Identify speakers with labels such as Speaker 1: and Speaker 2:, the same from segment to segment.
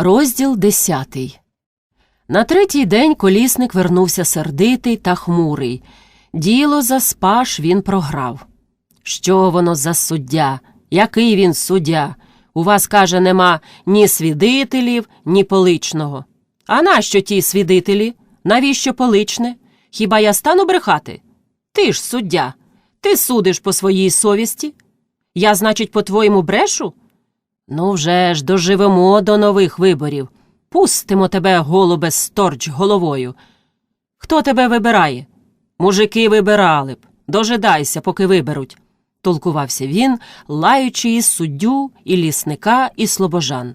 Speaker 1: Розділ десятий. На третій день колісник вернувся сердитий та хмурий. Діло за спаш він програв. Що воно за суддя? Який він суддя? У вас, каже, нема ні свідителів, ні поличного. А нащо ті свідителі? Навіщо поличне? Хіба я стану брехати? Ти ж суддя. Ти судиш по своїй совісті? Я, значить, по-твоєму брешу? Ну вже ж доживемо до нових виборів. Пустимо тебе, голубе, сторч головою. Хто тебе вибирає? Мужики вибирали б. Дожидайся, поки виберуть. Толкувався він, лаючи і суддю, і лісника, і слобожан.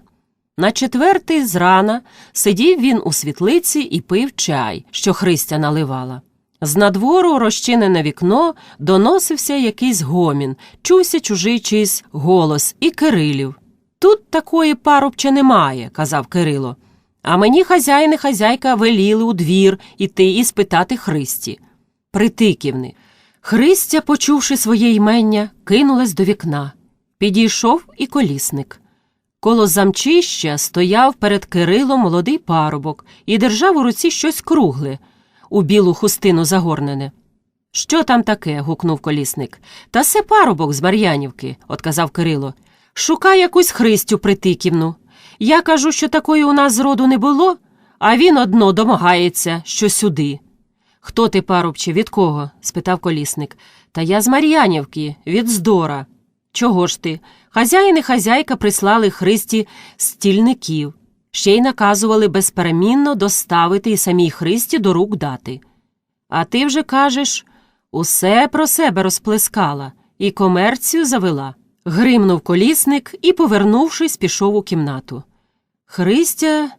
Speaker 1: На четвертий зрана сидів він у світлиці і пив чай, що Христя наливала. З надвору розчинене вікно доносився якийсь гомін, чувся чужий чийсь голос і Кирилів. Тут такої парубче немає, казав Кирило. А мені хазяїн і хазяйка веліли у двір іти і спитати Христі. Притиківни. Христя, почувши своє ймення, кинулась до вікна. Підійшов і колісник. Коло замчища стояв перед Кирилом молодий парубок і держав у руці щось кругле, у білу хустину загорнене. Що там таке? гукнув колісник. Та се парубок з Мар'янівки, отказав Кирило. Шукай якусь Христю притиківну. Я кажу, що такої у нас зроду не було, а він одно домагається, що сюди. Хто ти, парубче, від кого? спитав колісник. Та я з Мар'янівки, від здора. Чого ж ти? Хазяїн і хазяйка прислали Христі стільників, ще й наказували безперемінно доставити і самій Христі до рук дати. А ти вже кажеш, усе про себе розплескала і комерцію завела. Гримнув колісник і, повернувшись, пішов у кімнату. Христя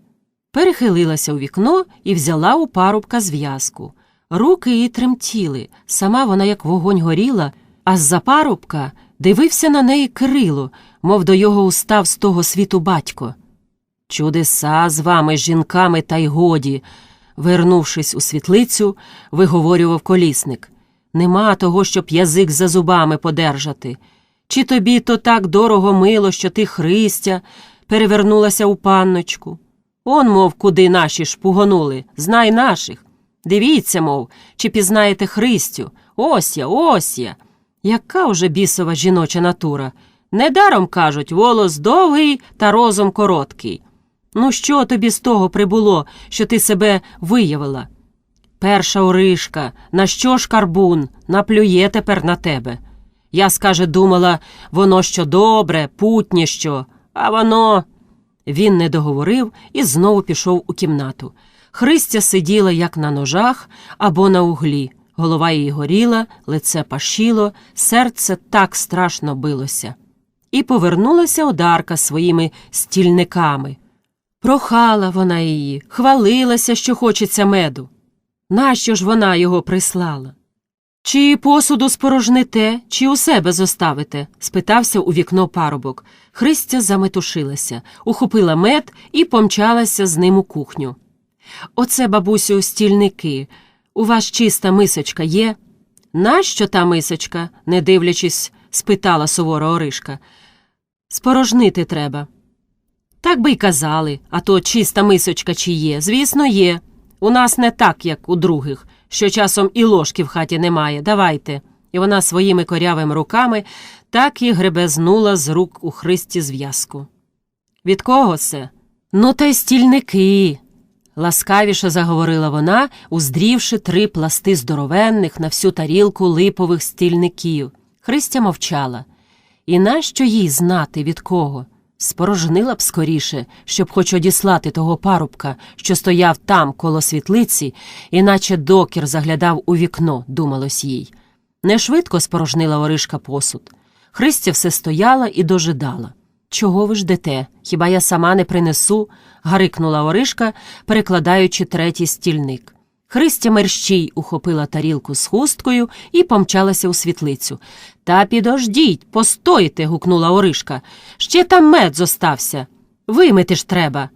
Speaker 1: перехилилася у вікно і взяла у парубка зв'язку. Руки її тремтіли, сама вона як вогонь горіла, а з-за парубка дивився на неї Кирило, мов до його устав з того світу батько. Чудеса з вами, жінками, та й годі. Вернувшись у світлицю, виговорював колісник. Нема того, щоб язик за зубами подержати. Чи тобі то так дорого мило, що ти, Христя, перевернулася у панночку? Он, мов, куди наші шпугонули, знай наших. Дивіться, мов, чи пізнаєте Христю. Ось я, ось я. Яка уже бісова жіноча натура. Недаром кажуть, волос довгий та розум короткий. Ну, що тобі з того прибуло, що ти себе виявила? Перша Оришка, на що ж карбун, наплює тепер на тебе. Я, скаже, думала, воно що добре, путнє що, а воно. Він не договорив і знову пішов у кімнату. Христя сиділа, як на ножах або на углі. Голова її горіла, лице пашіло, серце так страшно билося. І повернулася одарка своїми стільниками. Прохала вона її, хвалилася, що хочеться меду. Нащо ж вона його прислала? Чи посуду спорожните, чи у себе зоставите? спитався у вікно парубок. Христя заметушилася, ухопила мед і помчалася з ним у кухню. Оце, бабусю, стільники. У вас чиста мисочка є? Нащо та мисочка? не дивлячись, спитала сувора Оришка. Спорожнити треба. Так би й казали, а то чиста мисочка чи є. Звісно, є. У нас не так, як у других, що часом і ложки в хаті немає. Давайте. І вона своїми корявими руками так і гребезнула з рук у Христі зв'язку. Від кого це? Ну, та й стільники. Ласкавіше заговорила вона, уздрівши три пласти здоровенних на всю тарілку липових стільників. Христя мовчала. І нащо їй знати від кого? Спорожнила б скоріше, щоб хоч одіслати того парубка, що стояв там коло світлиці, іначе докір заглядав у вікно, думалось їй. Нешвидко спорожнила Оришка посуд. Христя все стояла і дожидала. Чого ви ждете? Хіба я сама не принесу? гарикнула Оришка, перекладаючи третій стільник. Христя мерщій ухопила тарілку з хусткою і помчалася у світлицю. Та підождіть, постойте. гукнула Оришка. Ще там мед зостався. Вимити ж треба.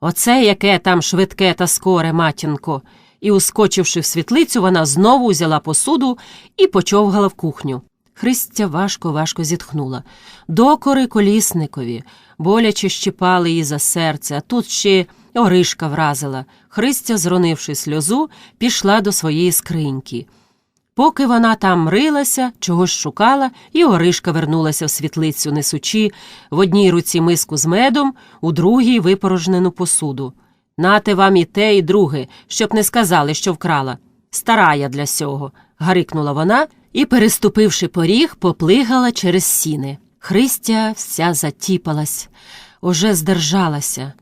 Speaker 1: Оце яке там швидке та скоре, матінко. І, ускочивши в світлицю, вона знову взяла посуду і почовгала в кухню. Христя важко важко зітхнула. Докори колісникові, боляче щипали її за серце, а тут ще Оришка вразила. Христя, зронивши сльозу, пішла до своєї скриньки. Поки вона там рилася, чогось шукала, і Оришка вернулася в світлицю, несучи в одній руці миску з медом, у другій випорожнену посуду. Нате вам і те, і друге, щоб не сказали, що вкрала. Стара я для сього, гарикнула вона і, переступивши поріг, поплигала через сіни. Христя вся затіпалась, уже здержалася.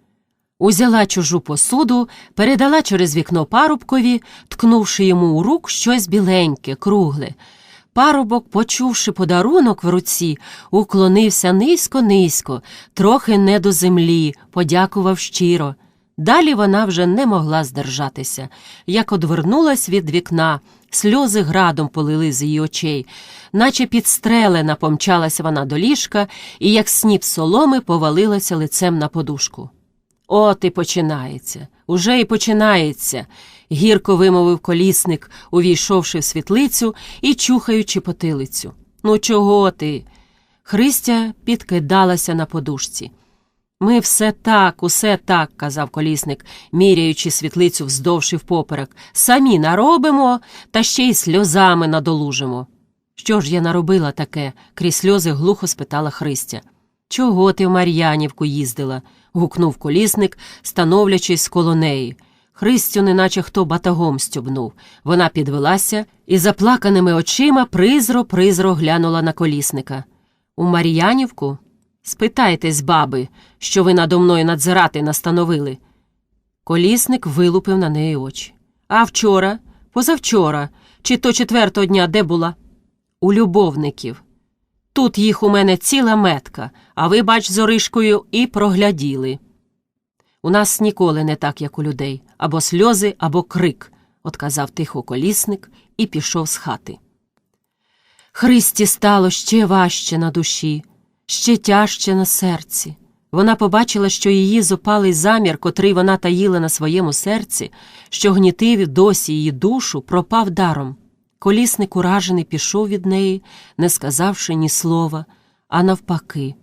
Speaker 1: Узяла чужу посуду, передала через вікно парубкові, ткнувши йому у рук щось біленьке, кругле. Парубок, почувши подарунок в руці, уклонився низько-низько, трохи не до землі, подякував щиро. Далі вона вже не могла здержатися. Як одвернулась від вікна, сльози градом полили з її очей, наче підстрелена помчалася вона до ліжка і, як сніп соломи, повалилася лицем на подушку. От і починається, уже і починається, гірко вимовив колісник, увійшовши в світлицю і чухаючи потилицю. Ну, чого ти? Христя підкидалася на подушці. Ми все так, усе так, казав колісник, міряючи світлицю вздовж і впоперек. Самі наробимо та ще й сльозами надолужимо. Що ж я наробила таке? крізь сльози глухо спитала Христя. Чого ти в Мар'янівку їздила? Гукнув колісник, становлячись коло неї. Христю, неначе хто батагом стюбнув. Вона підвелася і заплаканими очима призро призро глянула на колісника. У Мар'янівку? Спитайтесь, баби, що ви надо мною надзирати настановили. Колісник вилупив на неї очі. А вчора, позавчора, чи то четвертого дня де була? У любовників. Тут їх у мене ціла метка, а ви, бач, з Оришкою і прогляділи. У нас ніколи не так, як у людей, або сльози, або крик, отказав тихо колісник і пішов з хати. Христі стало ще важче на душі, ще тяжче на серці. Вона побачила, що її зопалий замір, котрий вона таїла на своєму серці, що гнітив досі її душу, пропав даром. Колісник уражений пішов від неї, не сказавши ні слова, а навпаки.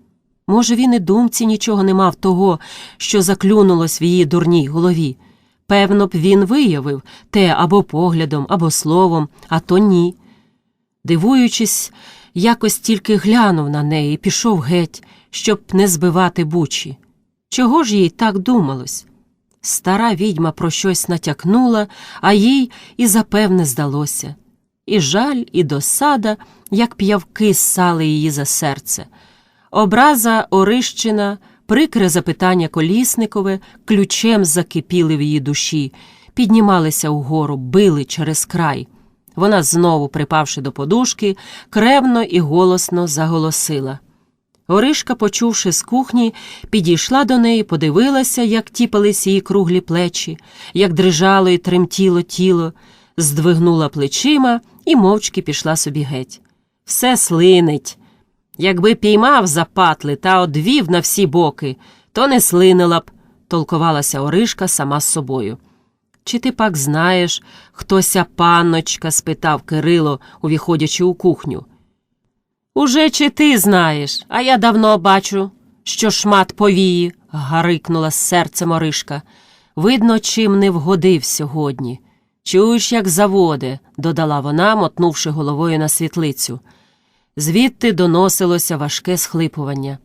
Speaker 1: Може, він і думці нічого не мав того, що заклюнулось в її дурній голові. Певно б, він виявив те або поглядом, або словом, а то ні. Дивуючись, якось тільки глянув на неї і пішов геть, щоб не збивати бучі. Чого ж їй так думалось? Стара відьма про щось натякнула, а їй і запевне здалося. І жаль, і досада, як п'явки ссали її за серце. Образа Орищина, прикре запитання колісникове, ключем закипіли в її душі, піднімалися угору, били через край. Вона знову, припавши до подушки, кревно і голосно заголосила. Оришка, почувши з кухні, підійшла до неї, подивилася, як тіпались її круглі плечі, як дрижало і тремтіло тіло, здвигнула плечима і мовчки пішла собі геть. Все слинить. Якби піймав запатли та одвів на всі боки, то не слинила б, толкувалася Оришка сама з собою. Чи ти пак знаєш, хтося панночка? спитав Кирило, увіходячи у кухню. Уже чи ти знаєш, а я давно бачу, що шмат повії, гарикнула з серцем Оришка. Видно, чим не вгодив сьогодні. Чуєш, як заводе, додала вона, мотнувши головою на світлицю. Звідти доносилося важке схлипування.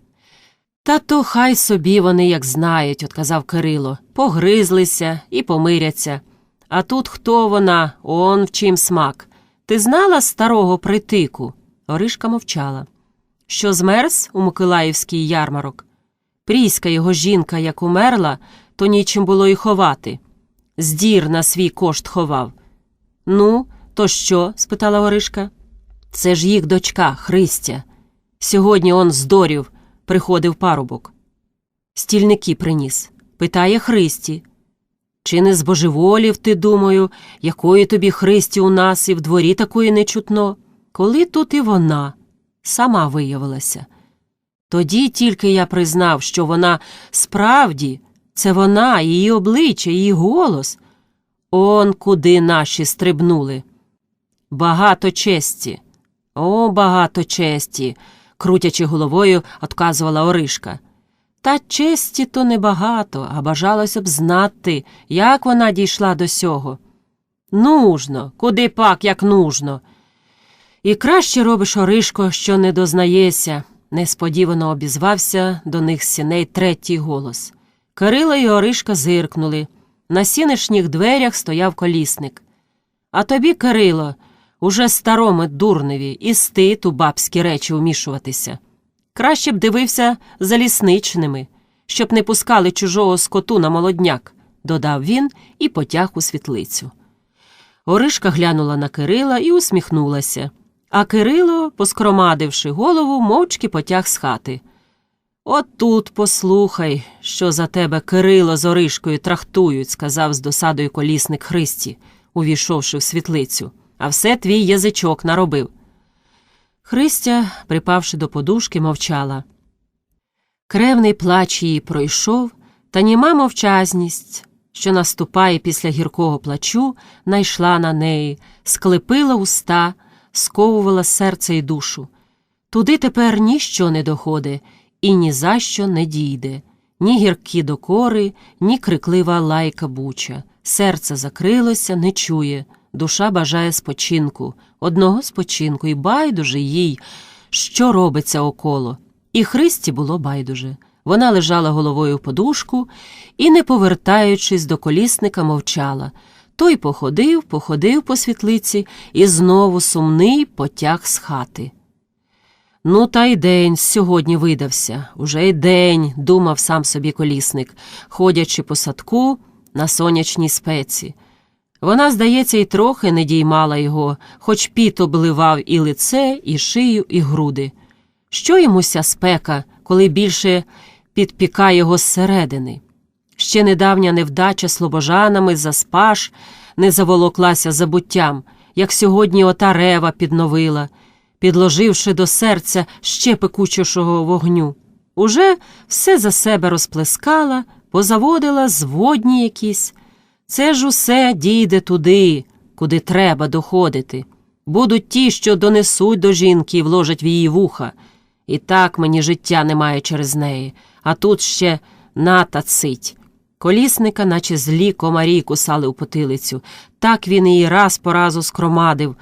Speaker 1: Та то хай собі вони як знають, отказав Кирило, погризлися і помиряться. А тут хто вона, он в чим смак. Ти знала старого притику? Оришка мовчала. Що змерз у Миколаївський ярмарок? Пріська його жінка, як умерла, то нічим було й ховати. Здір на свій кошт ховав. Ну, то що? спитала Оришка. Це ж їх дочка, Христя. Сьогодні он здорів, приходив парубок. Стільники приніс. Питає Христі. Чи не збожеволів, ти, думаю, якої тобі Христі у нас і в дворі такої не чутно? Коли тут і вона сама виявилася. Тоді тільки я признав, що вона справді це вона, її обличчя, її голос. Он куди наші стрибнули. Багато честі. О, багато честі, крутячи головою, отказувала Оришка. Та честі то небагато, а бажалося б знати, як вона дійшла до сього. Нужно, куди пак, як нужно. І краще робиш, Оришко, що не дознаєшся, несподівано обізвався до них з сіней третій голос. Кирило і Оришка зиркнули. На сінешніх дверях стояв колісник. А тобі, Кирило, уже старому дурневі, і стид у бабські речі вмішуватися. Краще б дивився за лісничними, щоб не пускали чужого скоту на молодняк, додав він і потяг у світлицю. Оришка глянула на Кирила і усміхнулася, а Кирило, поскромадивши голову, мовчки потяг з хати. От тут послухай, що за тебе Кирило з Оришкою трахтують, сказав з досадою колісник Христі, увійшовши в світлицю, а все твій язичок наробив. Христя, припавши до подушки, мовчала. Кревний плач її пройшов, та німа мовчазність, що наступає після гіркого плачу, найшла на неї, склепила уста, сковувала серце і душу. Туди тепер ніщо не доходить і ні за що не дійде, ні гіркі докори, ні криклива лайка буча. Серце закрилося, не чує, душа бажає спочинку, одного спочинку, і байдуже їй, що робиться около. І Христі було байдуже. Вона лежала головою в подушку і, не повертаючись до колісника, мовчала. Той походив, походив по світлиці і знову сумний потяг з хати. Ну, та й день сьогодні видався, уже й день, думав сам собі колісник, ходячи по садку на сонячній спеці. Вона, здається, й трохи не діймала його, хоч піт обливав і лице, і шию, і груди. Що йому ся спека, коли більше підпікає його зсередини? Ще недавня невдача слобожанами за спаш не заволоклася забуттям, як сьогодні ота рева підновила, підложивши до серця ще пекучішого вогню. Уже все за себе розплескала, позаводила зводні якісь. Це ж усе дійде туди, куди треба доходити. Будуть ті, що донесуть до жінки і вложать в її вуха. І так мені життя немає через неї, а тут ще ната цить. Колісника, наче злі комарі, кусали у потилицю. Так він її раз по разу скромадив,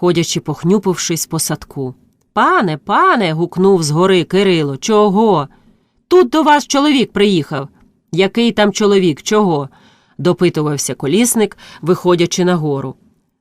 Speaker 1: ходячи, похнюпившись по садку. Пане, пане. гукнув згори Кирило. Чого? Тут до вас чоловік приїхав. Який там чоловік? Чого? допитувався колісник, виходячи нагору.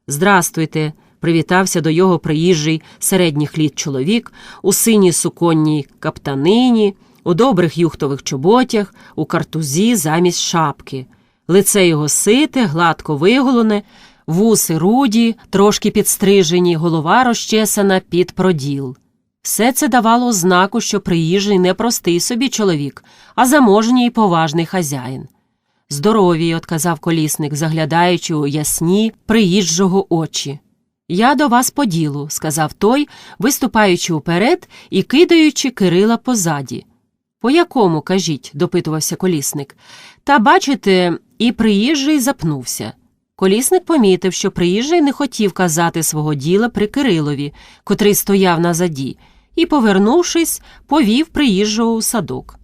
Speaker 1: Здрастуйте, привітався до його приїжджий середніх літ чоловік у синій суконній каптанині, у добрих юхтових чоботях, у картузі замість шапки. Лице його сите, гладко виголоне, вуси руді, трошки підстрижені, голова розчесана під проділ. Все це давало ознаку, що приїжджий не простий собі чоловік, а заможній і поважний хазяїн. Здорові, отказав колісник, заглядаючи у ясні приїжджого очі. Я до вас по ділу, сказав той, виступаючи уперед і кидаючи Кирила позаді. По якому, кажіть, допитувався колісник. Та, бачите, і приїжджий запнувся. Колісник помітив, що приїжджий не хотів казати свого діла при Кирилові, котрий стояв назаді, і, повернувшись, повів приїжджого у садок.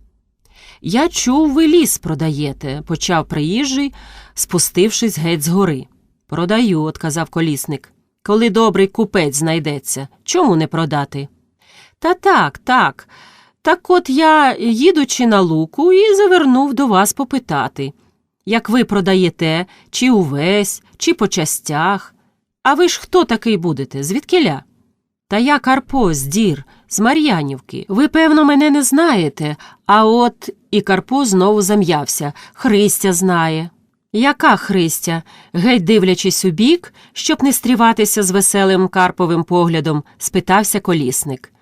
Speaker 1: Я чув, ви ліс продаєте, почав приїжджий, спустившись геть з гори. Продаю, отказав колісник. Коли добрий купець знайдеться, чому не продати? Та так, так. Так от я, їдучи на луку, і завернув до вас попитати, як ви продаєте, чи увесь, чи по частях. А ви ж хто такий будете? Звідкиля? Та я Карпо з дір, з Мар'янівки. Ви, певно, мене не знаєте, а от і Карпо знову зам'явся. Христя знає. Яка Христя? геть дивлячись у бік, щоб не стріватися з веселим Карповим поглядом, спитався колісник.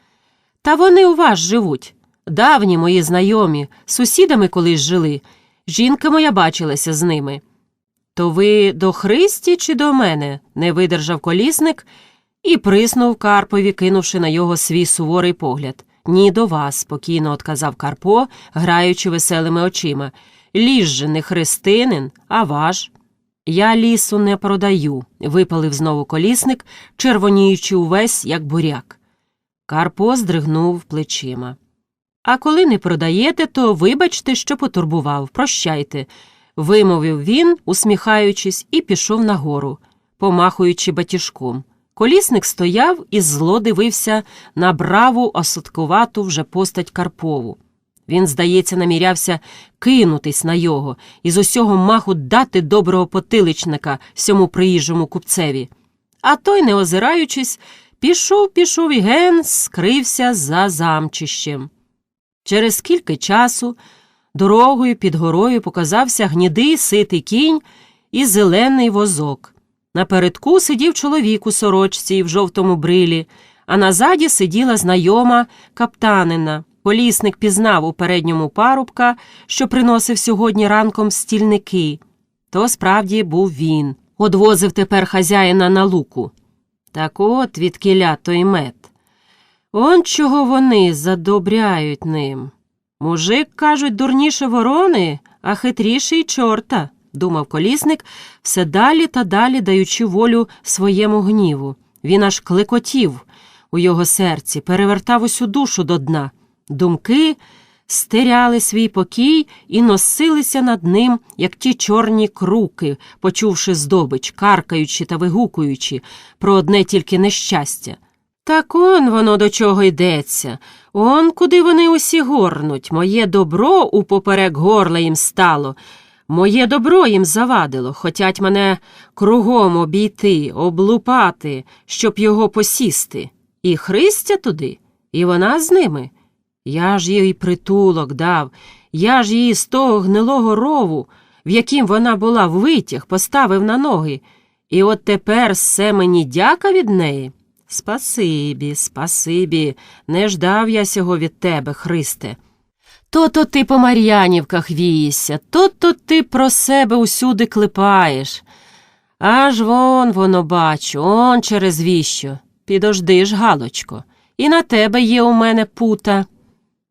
Speaker 1: Та вони у вас живуть. Давні мої знайомі, сусідами колись жили. Жінка моя бачилася з ними. То ви до Христі чи до мене? не видержав колісник і приснув Карпові, кинувши на його свій суворий погляд. Ні, до вас, спокійно отказав Карпо, граючи веселими очима. Ліж же не христинин, а ваш. Я лісу не продаю, випалив знову колісник, червоніючи увесь, як буряк. Карпо здригнув плечима. А коли не продаєте, то вибачте, що потурбував, прощайте, вимовив він, усміхаючись, і пішов нагору, помахуючи батіжком. Колісник стояв і зло дивився на браву, осадкувату вже постать Карпову. Він, здається, намірявся кинутись на його і з усього маху дати доброго потиличника сьому приїжджому купцеві. А той, не озираючись, пішов, пішов і ген скрився за замчищем. Через кілька часу дорогою під горою показався гнідий ситий кінь і зелений возок. Напередку сидів чоловік у сорочці і в жовтому брилі, а назаді сиділа знайома каптанина. Колісник пізнав у передньому парубка, що приносив сьогодні ранком стільники. То справді був він. Одвозив тепер хазяїна на луку. Так от відкіля той мед. Он чого вони задобряють ним. Мужик, кажуть, дурніше ворони, а хитріший чорта, думав колісник, все далі та далі даючи волю своєму гніву. Він аж клекотів у його серці, перевертав усю душу до дна. Думки стеряли свій покій і носилися над ним, як ті чорні круки, почувши здобич, каркаючи та вигукуючи про одне тільки нещастя. Так он воно до чого йдеться. Он куди вони усі горнуть. Моє добро упоперек горла їм стало. Моє добро їм завадило, хотять мене кругом обійти, облупати, щоб його посісти. І Христя туди, і вона з ними. Я ж їй притулок дав, я ж її з того гнилого рову, в яким вона була витяг, поставив на ноги. І от тепер все мені дяка від неї. Спасибі, спасибі, не ждав я сього від тебе, Христе. То-то ти по Мар'янівках вієшся, то-то ти про себе усюди клепаєш. Аж вон воно бачу, он через віщо. Підожди ж, Галочко, і на тебе є у мене пута.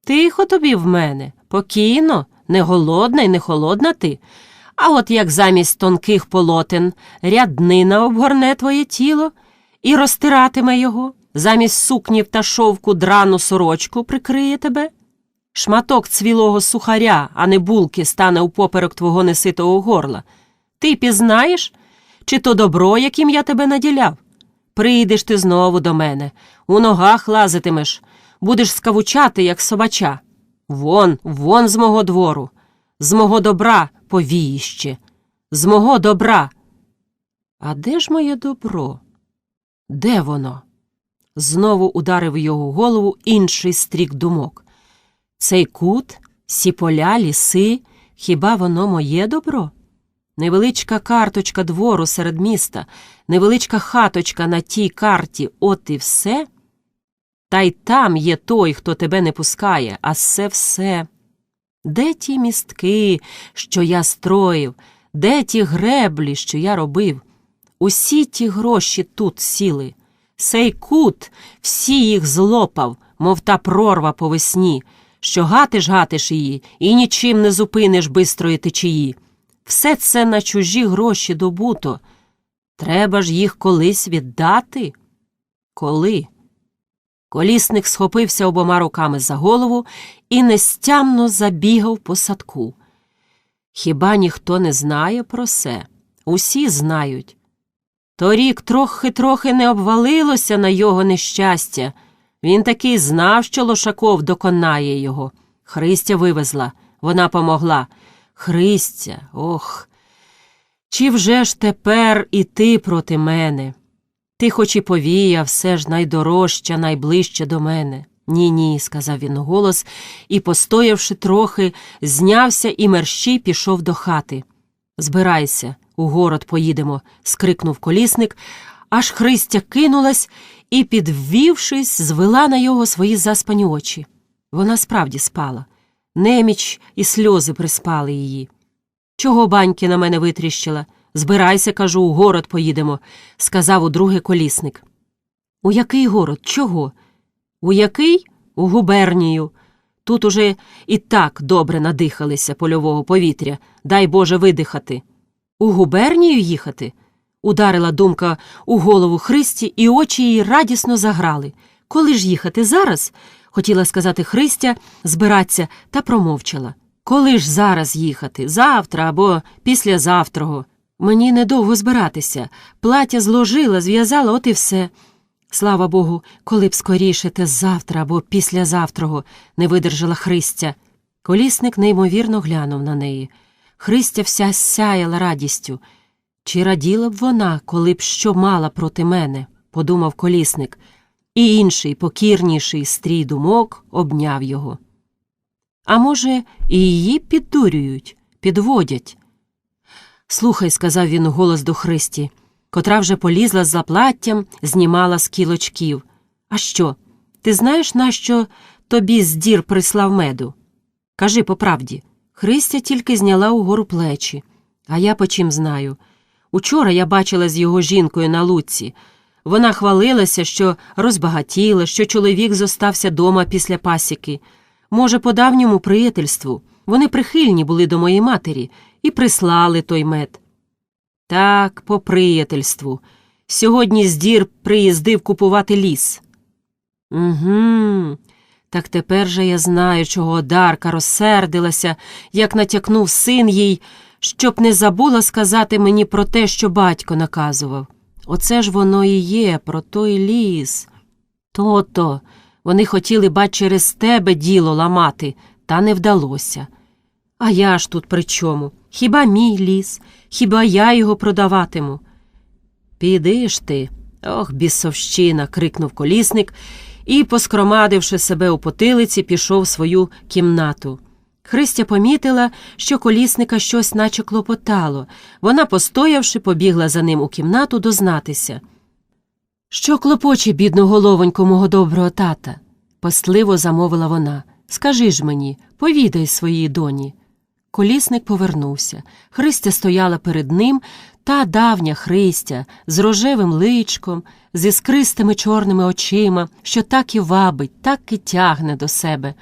Speaker 1: Тихо тобі в мене, покійно, не голодна й не холодна ти. А от як замість тонких полотен ряднина обгорне твоє тіло і розтиратиме його, замість сукнів та шовку драну сорочку прикриє тебе. Шматок цвілого сухаря, а не булки, стане упоперек твого неситого горла. Ти пізнаєш, чи то добро, яким я тебе наділяв? Прийдеш ти знову до мене, у ногах лазитимеш, будеш скавучати, як собача. Вон, вон з мого двору, з мого добра повіїще, з мого добра. А де ж моє добро? Де воно? Знову ударив його голову інший стрік думок. Цей кут, сі поля, ліси, хіба воно моє добро? Невеличка карточка двору серед міста, невеличка хаточка на тій карті, от і все. Та й там є той, хто тебе не пускає, а це все. Де ті містки, що я строїв, де ті греблі, що я робив? Усі ті гроші тут сіли. Сей кут всі їх злопав, мов та прорва по весні, що гатиш гатиш її і нічим не зупиниш бистрої течії. Все це на чужі гроші добуто. Треба ж їх колись віддати? Коли? Колісник схопився обома руками за голову і нестямно забігав по садку. Хіба ніхто не знає про це? Усі знають. Торік трохи-трохи не обвалилося на його нещастя. Він таки знав, що Лошаков доконає його. Христя вивезла, вона помогла. Христя, ох. Чи вже ж тепер і ти проти мене? Ти хоч і повія, все ж найдорожча, найближче до мене. Ні, ні, сказав він голос і, постоявши трохи, знявся і мерщій пішов до хати. Збирайся, у город поїдемо, скрикнув колісник, аж Христя кинулась і, підвівшись, звела на його свої заспані очі. Вона справді спала. Неміч і сльози приспали її. Чого баньки на мене витріщила? Збирайся, кажу, у город поїдемо, сказав удруге колісник. У який город? Чого? У який? У губернію. Тут уже і так добре надихалися польового повітря, дай Боже видихати. У губернію їхати? Ударила думка у голову Христі, і очі її радісно заграли. Коли ж їхати зараз? хотіла сказати Христя, збиратися, та промовчала. Коли ж зараз їхати? Завтра або післязавтрого. Мені недовго збиратися. Плаття зложила, зв'язала, от і все. Слава Богу, коли б скоріше те завтра або післязавтрого, не видержала Христя. Колісник неймовірно глянув на неї. Христя вся сяяла радістю. Чи раділа б вона, коли б що мала проти мене, подумав колісник, і інший, покірніший стрій думок обняв його. А може, і її піддурюють, підводять. Слухай, сказав він голос до Христі, котра вже полізла з заплаттям, знімала з кілочків. А що? Ти знаєш, нащо тобі здір прислав меду? Кажи по правді. Христя тільки зняла угору плечі. А я по чим знаю. Учора я бачила з його жінкою на луці. Вона хвалилася, що розбагатіла, що чоловік зостався дома після пасіки. Може, по давньому приятельству. Вони прихильні були до моєї матері і прислали той мед. Так, по приятельству. Сьогодні здір приїздив купувати ліс. Угу. Так тепер же я знаю, чого Одарка розсердилася, як натякнув син їй, щоб не забула сказати мені про те, що батько наказував. Оце ж воно і є, про той ліс. То-то, вони хотіли, бач, через тебе діло ламати, та не вдалося. А я ж тут при чому? Хіба мій ліс, хіба я його продаватиму? Піди ж ти. Ох, бісовщина. крикнув колісник і, поскромадивши себе у потилиці, пішов в свою кімнату. Христя помітила, що колісника щось наче клопотало. Вона, постоявши, побігла за ним у кімнату дознатися. Що клопоче, бідну головоньку мого доброго тата? пастливо замовила вона. Скажи ж мені, повідай своїй доні. Колісник повернувся. Христя стояла перед ним, та давня Христя з рожевим личком, з іскристими чорними очима, що так і вабить, так і тягне до себе.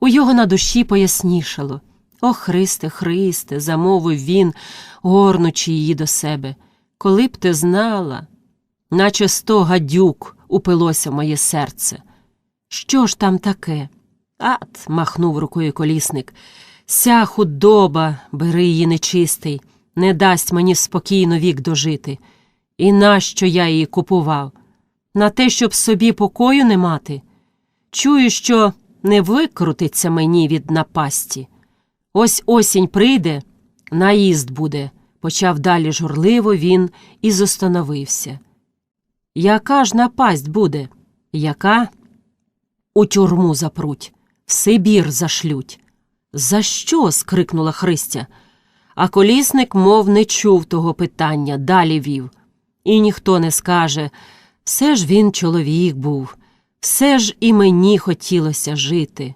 Speaker 1: У його на душі пояснішало. О, Христе, Христе, замовив він, горнучи її до себе. Коли б ти знала, наче сто гадюк упилося моє серце. Що ж там таке? Ат, махнув рукою колісник. Ся худоба, бери її нечистий, не дасть мені спокійно вік дожити. І нащо я її купував? На те, щоб собі покою не мати? Чую, що не викрутиться мені від напасті. Ось осінь прийде, наїзд буде, почав далі журливо він і зостановився. Яка ж напасть буде? Яка? У тюрму запруть, в Сибір зашлють. За що? скрикнула Христя. А колісник, мов не чув того питання, далі вів. І ніхто не скаже все ж він чоловік був, все ж і мені хотілося жити.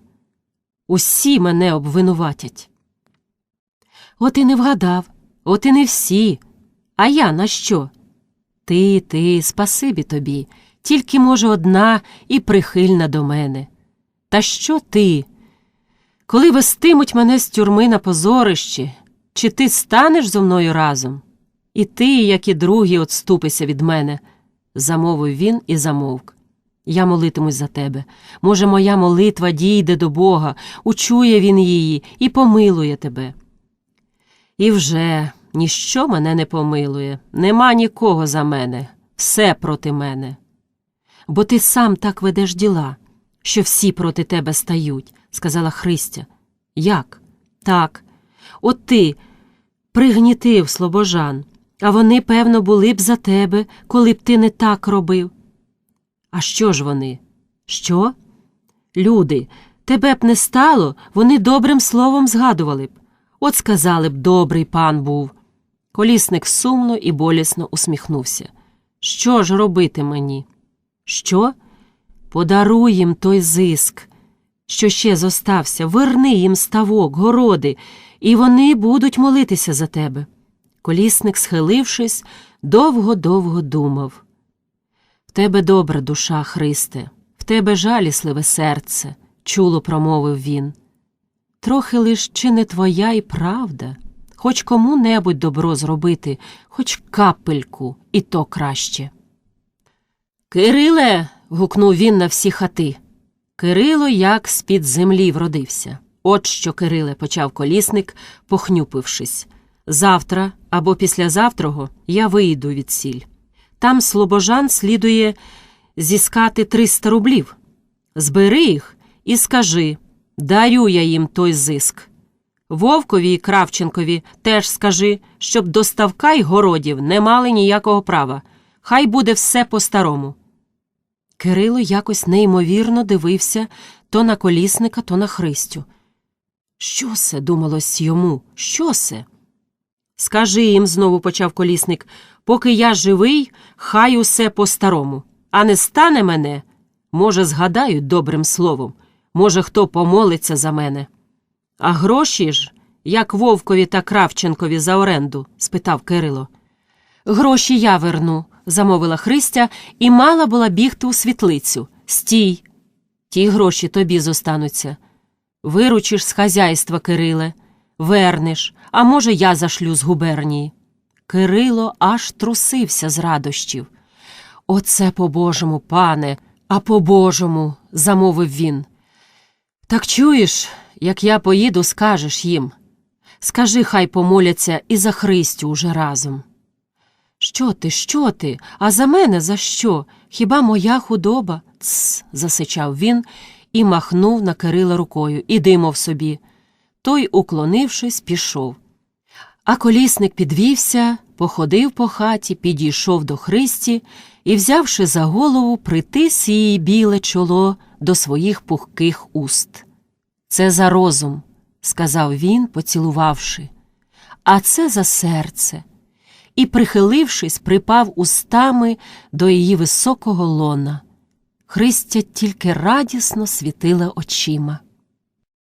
Speaker 1: Усі мене обвинуватять. От і не вгадав, от і не всі. А я на що? Ти, ти, спасибі тобі, тільки, може, одна і прихильна до мене. Та що ти? Коли вестимуть мене з тюрми на позорище, чи ти станеш зо мною разом? І ти, як і другі, отступися від мене, замовив він і замовк. Я молитимусь за тебе. Може, моя молитва дійде до Бога, учує він її і помилує тебе. І вже ніщо мене не помилує, нема нікого за мене, все проти мене. Бо ти сам так ведеш діла, що всі проти тебе стають, сказала Христя. Як? Так. От ти пригнітив слобожан, а вони, певно, були б за тебе, коли б ти не так робив. А що ж вони? Що? Люди, тебе б не стало, вони добрим словом згадували б. От сказали б, добрий пан був. Колісник сумно і болісно усміхнувся. Що ж робити мені? Що? Подаруй їм той зиск, що ще зостався, верни їм ставок, городи, і вони будуть молитися за тебе. Колісник, схилившись, довго-довго думав. В тебе добра душа, Христе, в тебе жалісливе серце, чуло промовив він. Трохи лиш чи не твоя й правда, хоч кому-небудь добро зробити, хоч капельку, і то краще. Кириле. гукнув він на всі хати. Кирило як з-під землі вродився. От що, Кириле, почав колісник, похнюпившись. Завтра або післязавтрого я вийду від сіль. Там слобожан слідує зіскати 300 рублів. Збери їх і скажи дарю я їм той зиск. Вовкові і Кравченкові теж скажи, щоб до ставка й городів не мали ніякого права. Хай буде все по-старому. Кирило якось неймовірно дивився то на колісника, то на Христю. Що се, думалось йому, що се? Скажи їм, знову почав колісник, поки я живий, хай усе по-старому, а не стане мене. Може, згадають добрим словом, може, хто помолиться за мене. А гроші ж, як Вовкові та Кравченкові за оренду? спитав Кирило. Гроші я верну, замовила Христя і мала була бігти у світлицю. Стій. Ті гроші тобі зостануться. Виручиш з хазяйства, Кириле, вернеш, а може, я зашлю з губернії. Кирило аж трусився з радощів. Оце по-божому, пане, а по-божому, замовив він. Так чуєш, як я поїду, скажеш їм. Скажи, хай помоляться і за Христю уже разом. Що ти, що ти? А за мене за що? Хіба моя худоба? Тс, засичав він і махнув на Кирила рукою. Іди, мов собі. Той, уклонившись, пішов. А колісник підвівся, походив по хаті, підійшов до Христі і, взявши за голову, притис її біле чоло до своїх пухких уст. Це за розум, сказав він, поцілувавши, а це за серце. І, прихилившись, припав устами до її високого лона. Христя тільки радісно світила очима.